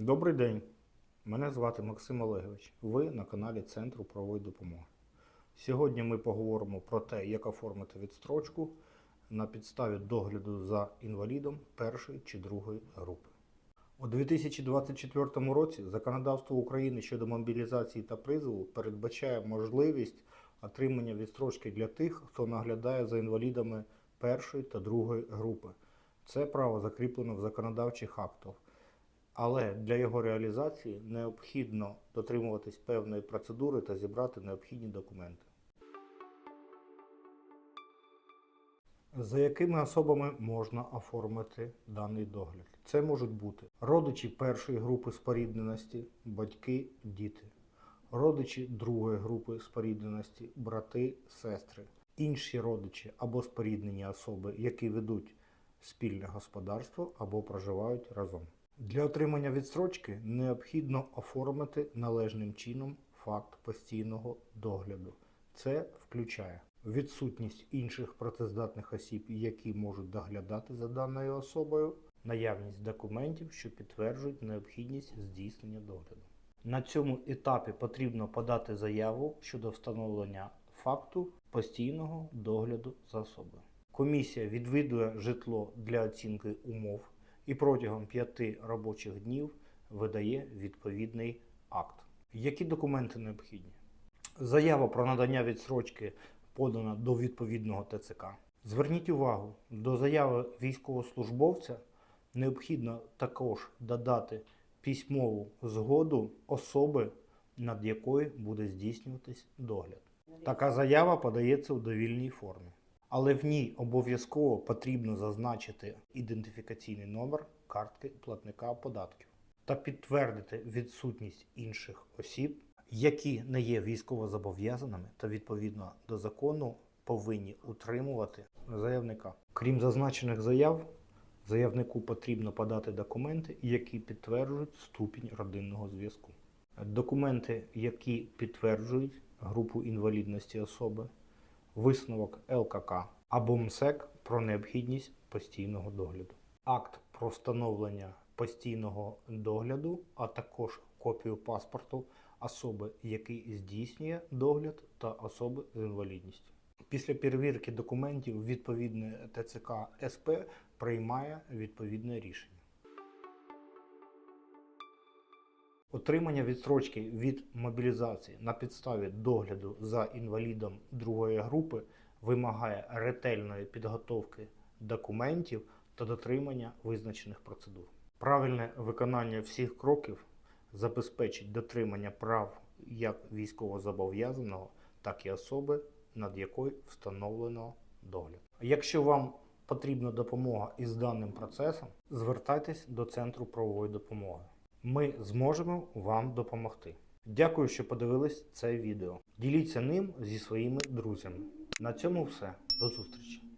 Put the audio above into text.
Добрий день. Мене звати Максим Олегович. Ви на каналі Центру правової допомоги. Сьогодні ми поговоримо про те, як оформити відстрочку на підставі догляду за інвалідом першої чи другої групи. У 2024 році законодавство України щодо мобілізації та призову передбачає можливість отримання відстрочки для тих, хто наглядає за інвалідами першої та другої групи. Це право закріплено в законодавчих актах. Але для його реалізації необхідно дотримуватись певної процедури та зібрати необхідні документи. За якими особами можна оформити даний догляд? Це можуть бути родичі першої групи спорідненості, батьки, діти, родичі другої групи спорідненості, брати, сестри, інші родичі або споріднені особи, які ведуть спільне господарство або проживають разом. Для отримання відстрочки необхідно оформити належним чином факт постійного догляду. Це включає відсутність інших працездатних осіб, які можуть доглядати за даною особою, наявність документів, що підтверджують необхідність здійснення догляду. На цьому етапі потрібно подати заяву щодо встановлення факту постійного догляду за особою. Комісія відвідує житло для оцінки умов і протягом п'яти робочих днів видає відповідний акт. Які документи необхідні? Заява про надання відсрочки подана до відповідного ТЦК. Зверніть увагу, до заяви військовослужбовця необхідно також додати письмову згоду особи, над якою буде здійснюватись догляд. Така заява подається у довільній формі, але в ній обов'язково потрібно зазначити ідентифікаційний номер картки платника податків та підтвердити відсутність інших осіб, які не є військовозобов'язаними та відповідно до закону повинні утримувати заявника. Крім зазначених заяв, заявнику потрібно подати документи, які підтверджують ступінь родинного зв'язку. Документи, які підтверджують групу інвалідності особи, висновок ЛКК або МСЕК про необхідність постійного догляду, акт про встановлення постійного догляду, а також копію паспорту особи, який здійснює догляд, та особи з інвалідністю. Після перевірки документів відповідне ТЦК СП приймає відповідне рішення. Отримання відстрочки від мобілізації на підставі догляду за інвалідом другої групи вимагає ретельної підготовки документів та дотримання визначених процедур. Правильне виконання всіх кроків забезпечить дотримання прав як військовозобов'язаного, так і особи, над якою встановлено догляд. Якщо вам потрібна допомога із даним процесом, звертайтесь до Центру правової допомоги. Ми зможемо вам допомогти. Дякую, що подивились це відео. Діліться ним зі своїми друзями. На цьому все. До зустрічі!